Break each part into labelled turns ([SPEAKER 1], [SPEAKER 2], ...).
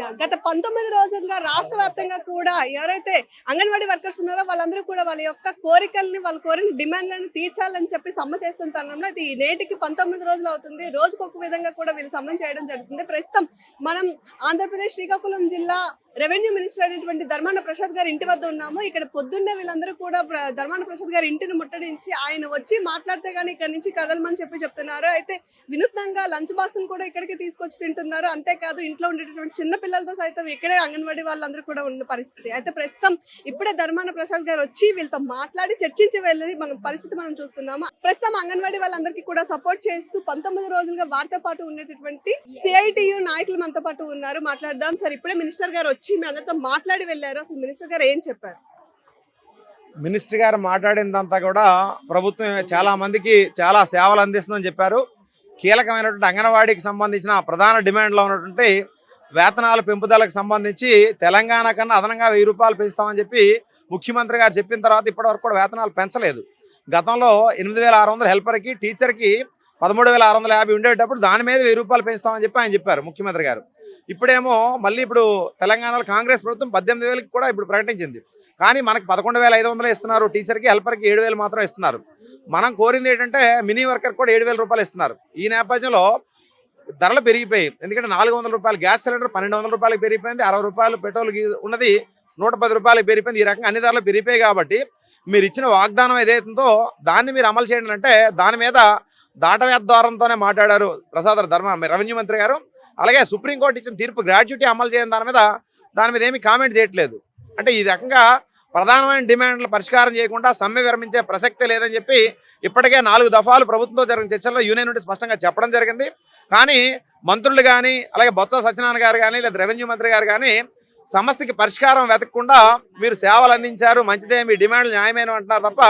[SPEAKER 1] గత పంతొమ్మిది రోజులుగా రాష్ట్ర వ్యాప్తంగా కూడా ఎవరైతే అంగన్వాడీ వర్కర్స్ ఉన్నారో వాళ్ళందరూ కూడా వాళ్ళ యొక్క కోరికల్ని వాళ్ళ కోరిన డిమాండ్లను తీర్చాలని చెప్పి సమ్మె చేస్తున్న తరుణంలో ఇది నేటికి పంతొమ్మిది రోజులు అవుతుంది. రోజుకు ఒక విధంగా కూడా వీళ్ళు సమ్మె చేయడం జరుగుతుంది. ప్రస్తుతం మనం ఆంధ్రప్రదేశ్ శ్రీకాకుళం జిల్లా రెవెన్యూ మినిస్టర్ అయినటువంటి ధర్మాన ప్రసాద్ గారి ఇంటి వద్ద ఉన్నాము. ఇక్కడ పొద్దున్నే వీళ్ళందరూ కూడా ధర్మాన ప్రసాద్ గారి ఇంటిని ముట్టడించి ఆయన వచ్చి మాట్లాడితే గానీ ఇక్కడ నుంచి కదలమని చెప్పి చెప్తున్నారు. అయితే వినూత్నంగా లంచ్ బాక్సులు కూడా ఇక్కడికి తీసుకొచ్చి తింటున్నారు. అంతేకాదు ఇంట్లో ఉండేటటువంటి చిన్న పిల్లలతో సైతం ఇక్కడే అంగన్వాడీ వాళ్ళందరూ కూడా ఉన్న పరిస్థితి. అయితే ప్రస్తుతం ఇప్పుడే ధర్మాన ప్రసాద్ గారు వచ్చి వీళ్ళతో మాట్లాడి చర్చించి వెళ్ళి మన పరిస్థితి మనం చూస్తున్నాము. ప్రస్తుతం అంగన్వాడీ వాళ్ళందరికీ కూడా సపోర్ట్ చేస్తూ పంతొమ్మిది రోజులుగా వారితో పాటు ఉండేటటువంటి సిఐటియు నాయకులు మనతో పాటు ఉన్నారు. మాట్లాడదాం. సార్ ఇప్పుడే మినిస్టర్ గారు వచ్చి మీ అందరితో మాట్లాడి వెళ్ళారు. అసలు మినిస్టర్ గారు ఏం చెప్పారు?
[SPEAKER 2] మినిస్టర్ గారు మాట్లాడిందంతా కూడా ప్రభుత్వం చాలా మందికి చాలా సేవలు అందిస్తుందని చెప్పారు. కీలకమైనటువంటి అంగన్వాడీకి సంబంధించిన ప్రధాన డిమాండ్లో ఉన్నటువంటి వేతనాల పెంపుదలకు సంబంధించి తెలంగాణ కన్నా అదనంగా వెయ్యి రూపాయలు పెంచుతామని చెప్పి ముఖ్యమంత్రి గారు చెప్పిన తర్వాత ఇప్పటివరకు కూడా వేతనాలు పెంచలేదు. గతంలో ఎనిమిది వేల ఆరు వందల హెల్పర్కి టీచర్కి పదమూడు వేల ఆరు వందల యాభై ఉండేటప్పుడు దాని మీద వెయ్యి రూపాయలు పెంచుతామని చెప్పి ఆయన చెప్పారు ముఖ్యమంత్రి గారు. ఇప్పుడేమో మళ్ళీ ఇప్పుడు తెలంగాణలో కాంగ్రెస్ ప్రభుత్వం పద్దెనిమిది వేలకి కూడా ఇప్పుడు ప్రకటించింది. కానీ మనకి పదకొండు వేల ఐదు వందలు ఇస్తున్నారు టీచర్కి హెల్పర్కి ఏడు వేలు మాత్రం ఇస్తున్నారు. మనం కోరింది ఏంటంటే మినీ వర్కర్ కూడా ఏడు వేల రూపాయలు ఇస్తున్నారు. ఈ నేపథ్యంలో ధరలు పెరిగిపోయాయి. ఎందుకంటే నాలుగు వందల రూపాయలు గ్యాస్ సిలిండర్ పన్నెండు వందల రూపాయలకు పెరిగిపోయింది. అరవై రూపాయలు పెట్రోల్ గీ- ఉన్నది నూట పది రూపాయలకు పెరిగిపోయింది. ఈ రకంగా అన్ని ధరలు పెరిగిపోయాయి కాబట్టి మీరు ఇచ్చిన వాగ్దానం ఏదైతుందో దాన్ని మీరు అమలు చేయండి అంటే దాని మీద దాటవేద్వారంతోనే మాట్లాడారు ప్రసాద్ ధర్మ రెవెన్యూ మంత్రి గారు. అలాగే సుప్రీంకోర్టు ఇచ్చిన తీర్పు గ్రాడ్యుటీ అమలు చేయని దాని మీద దాని మీద ఏమీ కామెంట్ చేయట్లేదు. అంటే ఈ రకంగా ప్రధానమైన డిమాండ్లు పరిష్కారం చేయకుండా సమ్మె విరమించే ప్రసక్తి లేదని చెప్పి ఇప్పటికే నాలుగు దఫాలు ప్రభుత్వంతో జరిగిన చర్చల్లో యూనియన్ నుండి స్పష్టంగా చెప్పడం జరిగింది. కానీ మంత్రులు కానీ అలాగే బొత్స సత్యనారాయణ గారు కానీ లేదా రెవెన్యూ మంత్రి గారు కానీ సమస్యకి పరిష్కారం వెతకకుండా మీరు సేవలు అందించారు మంచిదే మీ డిమాండ్లు న్యాయమైన అంటున్నారు తప్ప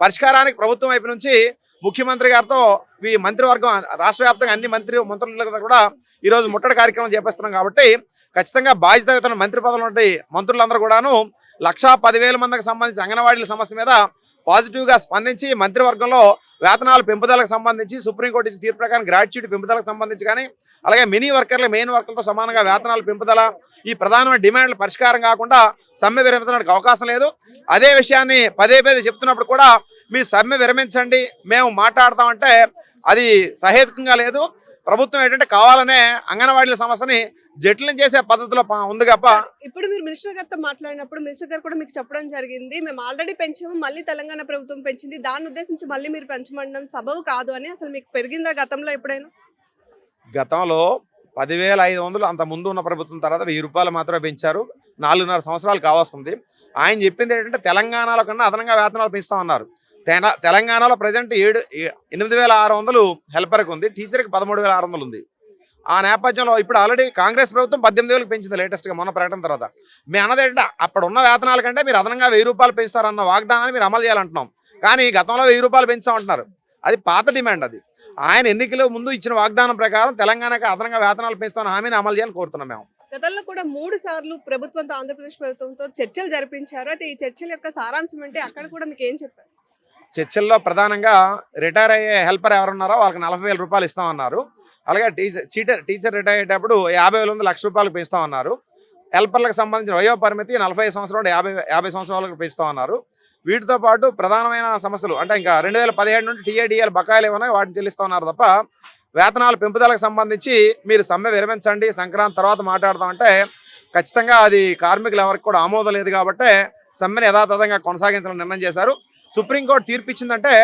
[SPEAKER 2] పరిష్కారానికి ప్రభుత్వం వైపు నుంచి ముఖ్యమంత్రి గారితో ఈ మంత్రివర్గం రాష్ట్ర వ్యాప్తంగా అన్ని మంత్రి మంత్రులు కూడా ఈరోజు ముట్టడి కార్యక్రమం చేపిస్తున్నాం కాబట్టి ఖచ్చితంగా బాధ్యతయుతమైన మంత్రి పదవులు ఉంటాయి మంత్రులందరూ కూడాను లక్షా పదివేల మందికి సంబంధించి అంగన్వాడీల సమస్య మీద పాజిటివ్గా స్పందించి మంత్రివర్గంలో వేతనాల పెంపుదలకు సంబంధించి సుప్రీంకోర్టు ఇచ్చిన తీర్పు ప్రకారం గ్రాడ్యుయేట్ పెంపుదలకు సంబంధించి కానీ అలాగే మినీ వర్కర్లు మెయిన్ వర్కర్లతో సమానంగా వేతనాల పెంపుదల ఈ ప్రధానమైన డిమాండ్ల పరిష్కారం కాకుండా సమ్మె విరమించడానికి అవకాశం లేదు. అదే విషయాన్ని పదే పదే చెప్తున్నప్పుడు కూడా మీ సమ్మె విరమించండి మేము మాట్లాడతామంటే అది సహేతుకంగా లేదు. ప్రభుత్వం ఏంటంటే కావాలనే అంగన్వాడీల సమస్యని జటిలం చేసే పద్ధతిలో ఉంది తప్ప
[SPEAKER 1] ఇప్పుడు మీరు మినిస్టర్ గారితో మాట్లాడినప్పుడు మినిస్టర్ గారు కూడా మీకు చెప్పడం జరిగింది. మేము ఆల్రెడీ పెంచాము మళ్ళీ తెలంగాణ ప్రభుత్వం పెంచింది. దాన్ని ఉద్దేశించి మళ్ళీ మీరు పెంచమండం సబబు కాదు అని అసలు మీకు పెరిగిందా గతంలో ఎప్పుడైనా?
[SPEAKER 2] గతంలో పదివేల ఐదు వందలు అంత ముందు ఉన్న ప్రభుత్వం తర్వాత వెయ్యి రూపాయలు మాత్రమే పెంచారు. నాలుగున్నర సంవత్సరాలు కావస్తుంది. ఆయన చెప్పింది ఏంటంటే తెలంగాణలో కన్నా అదనంగా వేతనాలు పెంచుతామన్నారు. తెలంగాణలో ప్రజెంట్ ఏడు ఏ- ఎనిమిది వేల ఆరు వందలు హెల్పర్కి ఉంది టీచర్కి పదమూడు వేల ఆరు వందలు ఉంది. ఆ నేపథ్యంలో ఇప్పుడు ఆల్రెడీ కాంగ్రెస్ ప్రభుత్వం పద్దెనిమిది వేలకు పెంచింది లేటెస్ట్గా మొన్న ప్రకటన తర్వాత. మీ అన్నది ఏంటంటే అప్పుడు ఉన్న వేతనాల కంటే మీరు అదనంగా వెయ్యి రూపాయలు పెంచుతారన్న వాగ్దానాన్ని మీరు అమలు చేయాలంటున్నాం. కానీ గతంలో వెయ్యి రూపాయలు పెంచామంటున్నారు. అది పాత డిమాండ్ అది. ఆయన ఎన్నికల ముందు ఇచ్చిన వాగ్దానం ప్రకారం తెలంగాణకి అదనంగా వేతనాలు పెంచుతామని హామీని అమలు చేయాలని కోరుతున్నాం మేము.
[SPEAKER 1] గతంలో కూడా మూడు సార్లు ప్రభుత్వంతో ఆంధ్రప్రదేశ్ ప్రభుత్వంతో చర్చలు జరిపించారు. అయితే ఈ చర్చల యొక్క సారాంశం అంటే అక్కడ కూడా మీకు ఏం చెప్పారు?
[SPEAKER 2] చర్చల్లో ప్రధానంగా రిటైర్ అయ్యే హెల్పర్ ఎవరున్నారో వాళ్ళకి నలభై వేల రూపాయలు ఇస్తామన్నారు. అలాగే టీచర్ టీచర్ టీచర్ రిటైర్ అయ్యేటప్పుడు యాభై వేల నుండి లక్ష రూపాయలు పెంచుతామన్నారు. హెల్పర్లకు సంబంధించిన వయో పరిమితి నలభై సంవత్సరాలు యాభై యాభై సంవత్సరాలకు పెంచుతామన్నారు. వీటితో పాటు ప్రధానమైన సమస్యలు అంటే ఇంకా రెండు వేల పదిహేడు నుండి టీఏడిఎల్ బకాయిలు ఏమైనా వాటిని చెల్లిస్తా ఉన్నారు తప్ప వేతనాల పెంపుదలకు సంబంధించి మీరు సమ్మె విరమించండి. సంక్రాంతి తర్వాత మాట్లాడదామంటే ఖచ్చితంగా అది కార్మికులు ఎవరికి కూడా ఆమోదం లేదు కాబట్టి సమ్మెను యథాతథంగా కొనసాగించాలని నిర్ణయం చేశారు. సుప్రీంకోర్టు తీర్పిచ్చిందంటే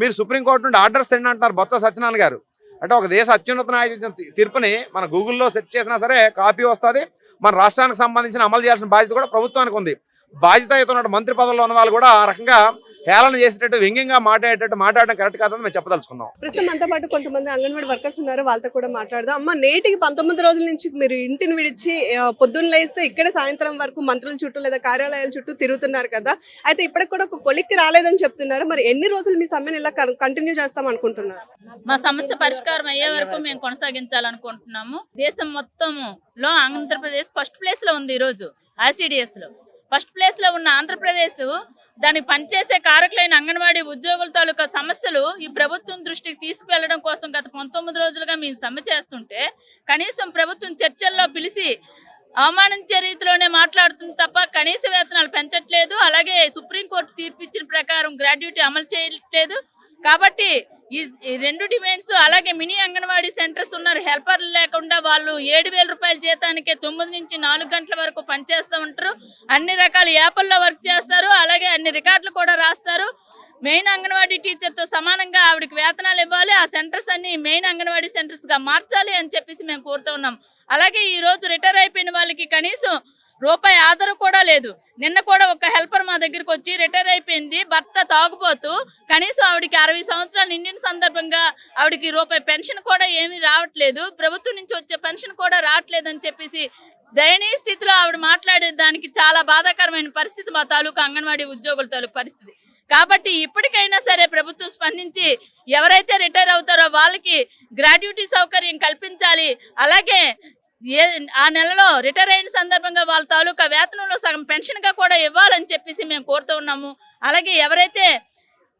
[SPEAKER 2] మీరు సుప్రీంకోర్టు నుండి ఆర్డర్స్ తిండి అంటున్నారు బొత్స సత్యనారాయణ గారు. అంటే ఒక దేశ అత్యున్నత న్యాయ తీర్పుని మన గూగుల్లో సెర్చ్ చేసినా సరే కాపీ వస్తుంది. మన రాష్ట్రానికి సంబంధించిన అమలు చేయాల్సిన బాధ్యత కూడా ప్రభుత్వానికి ఉంది. బాధ్యత ఉన్న మంత్రి పదవుల్లో ఉన్న వాళ్ళు కూడా ఆ రకంగా హేళన చేసేటట్టు వ్యంగ్యంగా మాట్లాడేటట్టు మాట్లాడడం కరెక్ట్ కాదని మేము చెప్పదలుచుకున్నాం.
[SPEAKER 1] ప్రస్తుతం మనతో పాటు కొంతమంది అంగన్వాడీ వర్కర్స్ ఉన్నారు వాళ్ళతో కూడా మాట్లాడదాం. అమ్మ నేటికి పంతొమ్మిది రోజుల నుంచి మీరు ఇంటిని విడిచి పొద్దున్న లేస్తే ఇక్కడే సాయంత్రం వరకు మంత్రుల చుట్టూ లేదా కార్యాలయాల చుట్టూ తిరుగుతున్నారు కదా. అయితే ఇప్పటికి కూడా ఒక కొలిక్కి రాలేదని చెప్తున్నారు. మరి ఎన్ని రోజులు మీ సమ్మెను ఇలా కంటిన్యూ చేస్తాం అనుకుంటున్నారు?
[SPEAKER 3] మా సమస్య పరిష్కారం అయ్యే వరకు మేము కొనసాగించాలనుకుంటున్నాము. దేశం మొత్తములో ఆంధ్రప్రదేశ్ ఫస్ట్ ప్లేస్లో ఉంది ఈరోజు ఐసిడిఎస్లో. ఫస్ట్ ప్లేస్లో ఉన్న ఆంధ్రప్రదేశ్ దానికి పనిచేసే కారకులైన అంగన్వాడీ ఉద్యోగుల తాలూకా సమస్యలు ఈ ప్రభుత్వం దృష్టికి తీసుకువెళ్ళడం కోసం గత పంతొమ్మిది రోజులుగా మేము సమ్మె చేస్తుంటే కనీసం ప్రభుత్వం చర్చల్లో పిలిచి అవమానించే రీతిలోనే మాట్లాడుతుంది తప్ప కనీస వేతనాలు పెంచట్లేదు. అలాగే సుప్రీంకోర్టు తీర్పు ఇచ్చిన ప్రకారం గ్రాడ్యుటీ అమలు చేయట్లేదు. కాబట్టి ఈ రెండు డిమాండ్స్ అలాగే మినీ అంగన్వాడీ సెంటర్స్ ఉన్నారు. హెల్పర్లు లేకుండా వాళ్ళు ఏడు వేల రూపాయల జీతానికే తొమ్మిది నుంచి నాలుగు గంటల వరకు పనిచేస్తూ ఉంటారు. అన్ని రకాల యాప్ల్లో వర్క్ చేస్తారు. అలాగే అన్ని రికార్డులు కూడా రాస్తారు. మెయిన్ అంగన్వాడీ టీచర్తో సమానంగా ఆవిడకి వేతనాలు ఇవ్వాలి. ఆ సెంటర్స్ అన్ని మెయిన్ అంగన్వాడీ సెంటర్స్గా మార్చాలి అని చెప్పేసి మేము కోరుతూ ఉన్నాం. అలాగే ఈ రోజు రిటైర్ అయిపోయిన వాళ్ళకి కనీసం రూపాయి ఆధార్ కూడా లేదు. నిన్న కూడా ఒక హెల్పర్ మా దగ్గరికి వచ్చి రిటైర్ అయిపోయింది. భర్త తాగుపోతూ కనీసం ఆవిడకి అరవై సంవత్సరాలు నిండిన సందర్భంగా ఆవిడకి రూపాయి పెన్షన్ కూడా ఏమీ రావట్లేదు. ప్రభుత్వం నుంచి వచ్చే పెన్షన్ కూడా రావట్లేదు అని చెప్పేసి దయనీయ స్థితిలో ఆవిడ మాట్లాడే దానికి చాలా బాధాకరమైన పరిస్థితి మా తాలూకా అంగన్వాడీ ఉద్యోగుల తాలూకు పరిస్థితి. కాబట్టి ఇప్పటికైనా సరే ప్రభుత్వం స్పందించి ఎవరైతే రిటైర్ అవుతారో వాళ్ళకి గ్రాడ్యుటీ సౌకర్యం కల్పించాలి. అలాగే ఏ ఆ నెలలో రిటైర్ అయిన సందర్భంగా వాళ్ళ తాలూకా వేతనంలో సగం పెన్షన్గా కూడా ఇవ్వాలని చెప్పేసి మేము కోరుతూ ఉన్నాము. అలాగే ఎవరైతే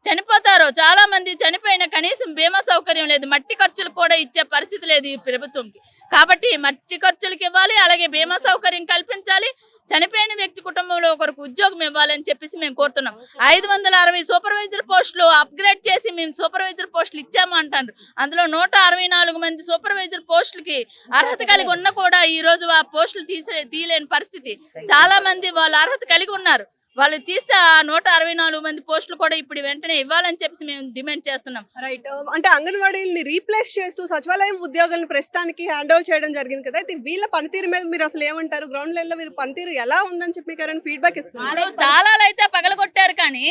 [SPEAKER 3] చనిపోతారో చాలా మంది చనిపోయిన కనీసం బీమా సౌకర్యం లేదు మట్టి ఖర్చులు కూడా ఇచ్చే పరిస్థితి లేదు ఈ ప్రభుత్వంకి. కాబట్టి మట్టి ఖర్చులకు ఇవ్వాలి అలాగే బీమా సౌకర్యం కల్పించాలి చనిపోయిన వ్యక్తి కుటుంబంలో ఒకరికి ఉద్యోగం ఇవ్వాలని చెప్పేసి మేము కోరుతున్నాం. ఐదు వందల అరవై సూపర్వైజర్ పోస్టులు అప్గ్రేడ్ చేసి మేము సూపర్వైజర్ పోస్టులు ఇచ్చాము అంటారు. అందులో నూట అరవై నాలుగు మంది సూపర్వైజర్ పోస్టులకి అర్హత కలిగి ఉన్న కూడా ఈ రోజు ఆ పోస్టులు తీసే తీయలేని పరిస్థితి. చాలా మంది వాళ్ళు అర్హత కలిగి ఉన్నారు. వాళ్ళు తీస్తే ఆ నూట అరవై నాలుగు మంది పోస్టులు కూడా ఇప్పుడు వెంటనే ఇవ్వాలని చెప్పేసి మేము డిమాండ్ చేస్తున్నాం.
[SPEAKER 1] రైట్ అంటే అంగన్వాడీని రీప్లేస్ చేస్తూ సచివాలయం ఉద్యోగులను ప్రస్తుతానికి హ్యాండ్ ఓవర్ చేయడం జరిగింది కదా. అయితే వీళ్ళ పనితీరు మీద మీరు అసలు ఏమంటారు? గ్రౌండ్ లెవెల్లో వీళ్ళ పనితీరు ఎలా ఉందని చెప్పి మీకు ఫీడ్బ్యాక్ ఇస్తున్నారు
[SPEAKER 3] వాళ్ళు తాళాలు అయితే పగలగొట్టారు కానీ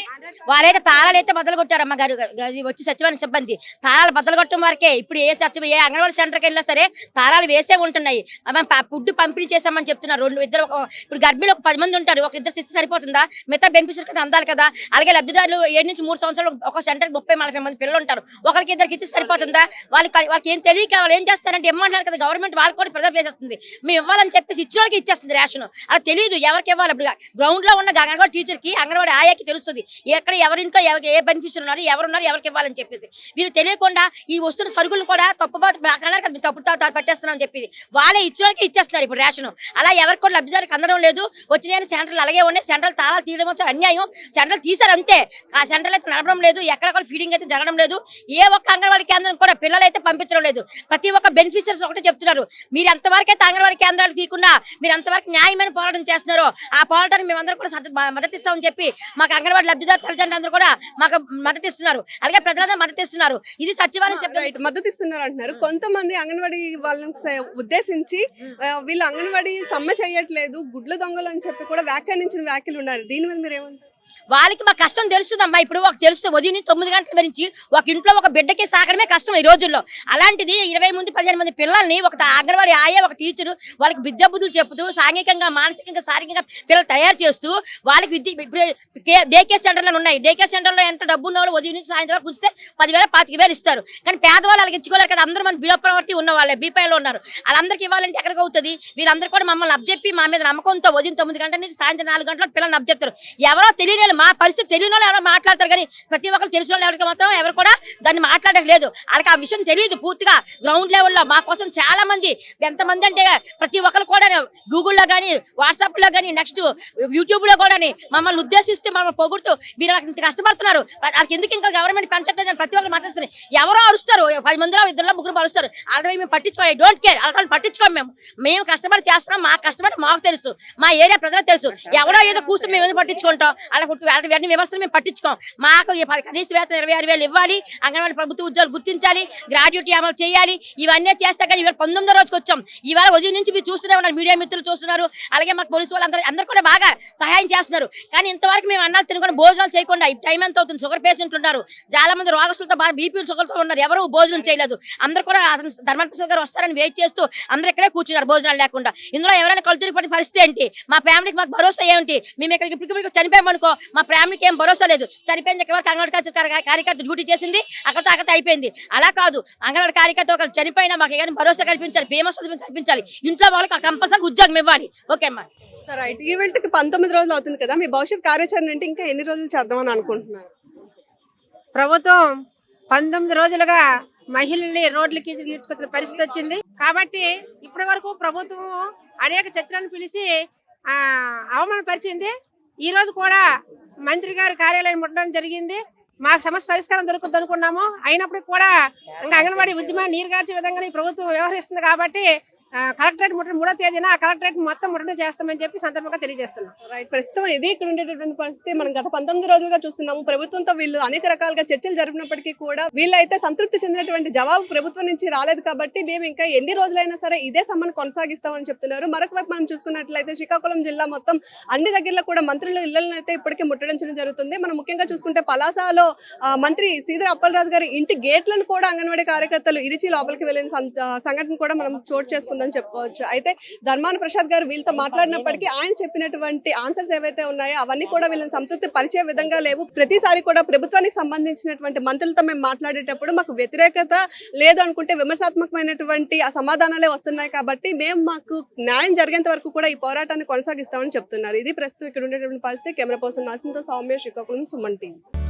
[SPEAKER 4] వాళ్ళైతే తాళాలు అయితే బద్దలు కొట్టారు అమ్మగారు అది వచ్చి సచివాలయం సిబ్బంది. తాళాలు బద్దలు కొట్టడం వరకే ఇప్పుడు ఏ సచివ ఏ అంగన్వాడీ సెంటర్కి వెళ్ళినా సరే తాళాలు వేసే ఉంటున్నాయి. అమ్మ ఫుడ్ పంపిణీ చేసామని చెప్తున్నారు. రెండు ఇద్దరు ఇప్పుడు గర్భిణీలు ఒక పది మంది ఉంటారు. ఒక ఇద్దరు శిశు సరిపోతుందా? మిగతా బెనిఫిషియర్ కదా అందాలి కదా. అలాగే లబ్ధిదారులు ఏడు నుంచి మూడు సంవత్సరాలు ఒక సెంటర్ ముప్పై నలభై మంది పిల్లలు ఉంటారు. ఒకరికి ఇద్దరికి ఇచ్చి సరిపోతుందా? వాళ్ళకి వాళ్ళకి ఏం తెలియక వాళ్ళు ఏం చేస్తారంటే ఇమ్మంటారు కదా గవర్నమెంట్ వాళ్ళకి కూడా ప్రిజర్వ్ చేసేస్తుంది. మేము ఇవ్వాలని చెప్పేసి ఇచ్చిన వాళ్ళకి ఇచ్చేస్తుంది రేషన్. అది తెలియదు ఎవరికి ఇవ్వాలి? ఇప్పుడు గ్రౌండ్లో ఉన్న అంగన్వాడీ టీచర్కి ఆయాకి తెలుస్తుంది. ఎక్కడ ఎవరింట్లో ఎవరికి ఏ బెనిఫిషియర్ ఉన్నారు ఎవరున్నారు ఎవరికి ఇవ్వాలని చెప్పేసి. వీళ్ళు తెలియకుండా ఈ వస్తున్న సరుకులు కూడా తప్పు అన్నారు కదా తప్పు పట్టేస్తున్నాం అని వాళ్ళే ఇచ్చిన వాళ్ళకి ఇచ్చేస్తున్నారు ఇప్పుడు రేషన్. అలా ఎవరికి కూడా లబ్ధిదారికి అందడం లేదు. వచ్చిన సెంటర్లు అలాగే ఉన్నాయి. సెంటర్లు తాళాలు తీయడం వచ్చి అన్యాయం. సెంటర్లు తీసారు అంతే ఆ సెంటర్లు అయితే నడపడం లేదు. ఎక్కడ కూడా ఫీడింగ్ అయితే జరగడం లేదు. ఏ ఒక్క అంగన్వాడీ కేంద్రం కూడా పిల్లలు అయితే పంపించడం లేదు. ప్రతి ఒక్క బెనిఫిషియర్స్ ఒకటే చెప్తున్నారు. మీరు ఎంతవరకు అయితే అంగన్వాడీ కేంద్రాలు తీయకుండా మీరు ఎంతవరకు న్యాయమైన పోరాటం చేస్తున్నారో ఆ పోరాటానికి మేమందరం కూడా సద- మ- మద్దతు ఇస్తామని చెప్పి మాకు అంగన్వాడీ లబ్ధిదారు తల్లిదండ్రులందరూ కూడా మాకు మద్దతు ఇస్తున్నారు. అలాగే ప్రజలందరూ మద్దతు ఇస్తున్నారు. ఇది సచివాలయం చెప్పిన
[SPEAKER 1] రైట్. మద్దతు ఇస్తున్నారు అంటున్నారు. కొంతమంది అంగన్వాడీ వాళ్ళని ఉద్దేశించి వీళ్ళు అంగన్వాడీ సమ్మె చేయట్లేదు. గుడ్ల దొంగలు అని చెప్పి కూడా వ్యాఖ్యానించిన వ్యాఖ్యలు ఉన్నారు. దీని మీద మీరు ఏమంటారు
[SPEAKER 4] వాళ్ళకి మా కష్టం తెలుస్తుందమ్మా ఇప్పుడు ఒక తెలుసు ఉదయం తొమ్మిది గంటల నుంచి ఒక ఇంట్లో ఒక బిడ్డకి సాగడమే కష్టం ఈ రోజుల్లో. అలాంటిది ఇరవై మంది పదిహేను మంది పిల్లల్ని ఒక అంగన్వాడి ఆయా ఒక టీచరు వాళ్ళకి విద్యా బుద్ధులు సాంఘికంగా మానసికంగా శారీరకంగా పిల్లలు తయారు చేస్తూ వాళ్ళకి విద్య ఇప్పుడు డే కేర్ సెంటర్లో ఉన్నాయి. డే కేర్ సెంటర్లో ఎంత డబ్బు ఉన్న వాళ్ళు ఉదయం నుంచి సాయంత్రం వరకు ఉంచితే పదివేల పాతిక వేలు ఇస్తారు. కానీ పేదవాళ్ళు వాళ్ళకి ఇచ్చుకోలేరు కదా. అందరూ మన బిలో ప్రాపర్టీ ఉన్న వాళ్ళే బీపీఐలో ఉన్నారు. వాళ్ళందరికీ ఇవ్వాలంటే ఎక్కడికి అవుతుంది? వీళ్ళందరూ కూడా మమ్మల్ని అబ్జెప్పి మా మీద నమ్మకంతో ఉదయం తొమ్మిది గంటల నుంచి సాయంత్రం నాలుగు గంటల పిల్లల్ని అబ్జెప్తారు. ఎవరో తెలియని తెలియని మా పరిస్థితి తెలియని వాళ్ళు ఎవరో మాట్లాడతారు కానీ ప్రతి ఒక్కరు తెలిసిన వాళ్ళు ఎవరికి మాత్రం ఎవరు కూడా దాన్ని మాట్లాడలేదు వాళ్ళకి ఆ విషయం తెలియదు పూర్తిగా. గ్రౌండ్ లెవెల్లో మా కోసం చాలా మంది ఎంతమంది అంటే ప్రతి ఒక్కరు కూడా గూగుల్లో కానీ వాట్సాప్లో కానీ నెక్స్ట్ యూట్యూబ్లో కూడా మమ్మల్ని ఉద్దేశిస్తూ మమ్మల్ని పొగుడుతూ మీరు అలా ఇంత కష్టపడుతున్నారు. వాళ్ళకి ఎందుకు ఇంకా గవర్నమెంట్ పెంచట్లేదు ప్రతి ఒక్కరు మాట్లాడుతున్నారు. ఎవరో అరుస్తారు. పది మందిలో ఇద్దరు ముగ్గురు అరుస్తారు. ఆల్రెడీ మేము పట్టించుకో ఐ డోంట్ కేర్ ఆల్రెడీ పట్టించుకోం మేము. మేము కష్టపడి చేస్తున్నాం. మా కష్టపడి మాకు తెలుసు. మా ఏరియా ప్రజలకు తెలుసు. ఎవడో ఏదో కూర్చొని మేము ఏదో పట్టించుకుంటాం? అలా వెంటనే విమర్శలు మేము పట్టించుకోం. మాకు కనీస వేతన ఇరవై ఆరు వేలు ఇవ్వాలి అంగన్వాడీ ప్రభుత్వ ఉద్యోగాలు గుర్తించాలి గ్రాడ్యుయేట్ అమలు చేయాలి ఇవన్నీ చేస్తే కానీ ఇవాళ పంతొమ్మిదో రోజుకి వచ్చాం. ఇవాళ ఉదయం నుంచి మీరు చూస్తూనే ఉన్నారు మీడియా మిత్రులు చూస్తున్నారు అలాగే మాకు పోలీసు వాళ్ళు అందరూ అందరూ కూడా బాగా సహాయం చేస్తున్నారు. కానీ ఇంతవరకు మేము అన్నాలు తినకుండా భోజనాలు చేయకుండా ఈ టైం ఎంత అవుతుంది? షుగర్ పేషెంట్లు ఉన్నారు. చాలా మంది రోగస్తులతో బాగా బీపీ షుగర్తో ఉన్నారు. ఎవరు భోజనం చేయలేదు. అందరూ కూడా అతను ప్రసాద్ గారు వస్తారని వెయిట్ చేస్తూ అందరూ ఇక్కడే కూర్చున్నారు భోజనాలు లేకుండా. ఇందులో ఎవరైనా కళ్ళు పరిస్థితి ఏంటి? మా ఫ్యామిలీకి మాకు భరోసా ఏంటి మేము ఇక్కడికి ఇప్పటికి చనిపోయామనుకో మా ఫ్యామిలీకి ఏం భరోసా లేదు. చనిపోయింది ఎవరికి అంగన్వాడీ కార్య- కార్యకర్త డ్యూటీ చేసింది. అక్కడతో అక్కత అయిపోయింది. అలా కాదు అంగన్వాడీ కార్యకర్త ఒకరు చనిపోయినా మాకు ఏమైనా భరోసా కల్పించాలి బీమా సదుపాయం కల్పించాలి. ఇంట్లో వాళ్ళకి కంపల్సరీ ఉద్యోగం ఇవ్వాలి. ఓకే అమ్మా.
[SPEAKER 1] సరే రైట్ ఈవెంట్కి పంతొమ్మిది రోజులు అవుతుంది కదా మీ భవిష్యత్ కార్యాచరణ అంటే ఇంకా ఎన్ని రోజులు చేద్దామని అనుకుంటున్నారు?
[SPEAKER 5] ప్రభుత్వం పంతొమ్మిది రోజులుగా మహిళల్ని రోడ్లకి ఈడ్చుకొచ్చిన పరిస్థితి వచ్చింది. కాబట్టి ఇప్పటి వరకు ప్రభుత్వం అనేక చర్చలను పిలిచి ఆ, అవమానపరిచింది. ఈ రోజు కూడా మంత్రి గారి కార్యాలయం ముట్టడం జరిగింది. మాకు సమస్య పరిష్కారం దొరుకుతుంది అనుకున్నాము. అయినప్పటికీ కూడా ఇంకా అంగన్వాడీ ఉద్యమం నీరు గార్చే విధంగా ఈ ప్రభుత్వం వ్యవహరిస్తుంది కాబట్టి కలెక్టరేట్ ముట్టడి మూడో తేదీన ఆ కలెక్టరేట్ మొత్తం ముట్టడి చేస్తామని చెప్పి సందర్భంగా తెలియజేస్తున్నాం.
[SPEAKER 1] రైట్ ప్రస్తుతం ఇది ఇక్కడ ఉండేటటువంటి పరిస్థితి. మనం గత పంతొమ్మిది రోజులుగా చూస్తున్నాము. ప్రభుత్వంతో వీళ్ళు అనేక రకాలుగా చర్చలు జరిపినప్పటికీ కూడా వీళ్ళైతే సంతృప్తి చెందినటువంటి జవాబు ప్రభుత్వం నుంచి రాలేదు కాబట్టి మేము ఇంకా ఎన్ని రోజులైనా సరే ఇదే సమ్మను కొనసాగిస్తామని చెప్తున్నారు. మరొక వైపు మనం చూసుకున్నట్లయితే శ్రీకాకుళం జిల్లా మొత్తం అన్ని దగ్గరలో కూడా మంత్రుల ఇళ్ళను అయితే ఇప్పటికే ముట్టడించడం జరుగుతుంది. మనం ముఖ్యంగా చూసుకుంటే పలాసాలో ఆ, మంత్రి సీదర అప్పలరాజు గారి ఇంటి గేట్లను కూడా అంగన్వాడీ కార్యకర్తలు ఇరిచి లోపలికి వెళ్ళిన సంఘటన కూడా మనం చోటు చేసుకుందని చెప్పుకోవచ్చు. అయితే ధర్మాన ప్రసాద్ గారు వీళ్ళతో మాట్లాడినప్పటికీ ఆయన చెప్పినటువంటి ఆన్సర్స్ ఏవైతే ఉన్నాయో అవన్నీ కూడా వీళ్ళని సంతృప్తి పరిచే విధంగా లేవు. ప్రతిసారి కూడా ప్రభుత్వానికి సంబంధించినటువంటి మంత్రులతో మేము మాట్లాడేటప్పుడు మాకు వ్యతిరేకత లేదు అనుకుంటే విమర్శాత్మకమైనటువంటి ఆ సమాధానాలే వస్తున్నాయి కాబట్టి మేము మాకు న్యాయం జరిగేంత వరకు కూడా ఈ పోరాటాన్ని కొనసాగిస్తామని చెప్తున్నారు. ఇది ప్రస్తుతం ఇక్కడ ఉండేటువంటి పరిస్థితి. కెమెరా పర్సన్ నాసింతో సౌమ్య శ్రీకాకుళం సుమన్ టీవీ.